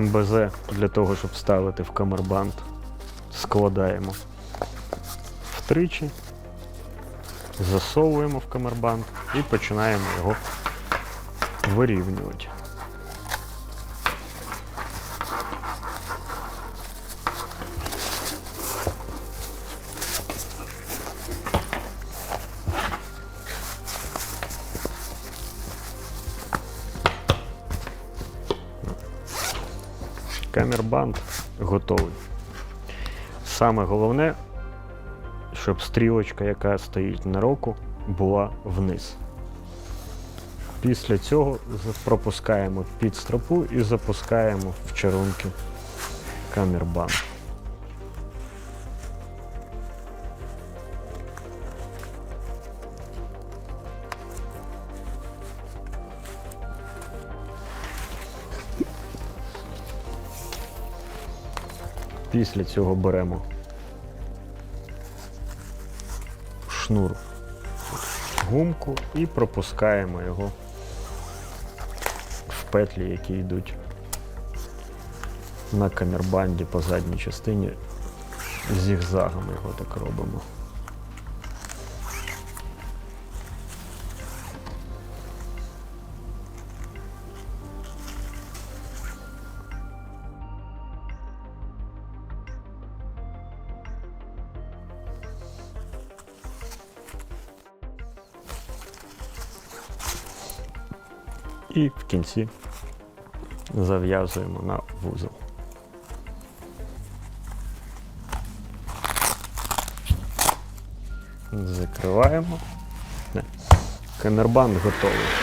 МБЗ для того, щоб ставити в камербанд. Складаємо втричі, засовуємо в камербанд і починаємо його вирівнювати. Камербанд готовий. Саме головне, щоб стрілочка, яка стоїть на року, була вниз. Після цього пропускаємо під стропу і запускаємо в чарунки камербанд. Після цього беремо шнур гумку і пропускаємо його в петлі, які йдуть на камербанді по задній частині. Зігзагами його так робимо. І в кінці зав'язуємо на вузол. Закриваємо. Камербанд готовий.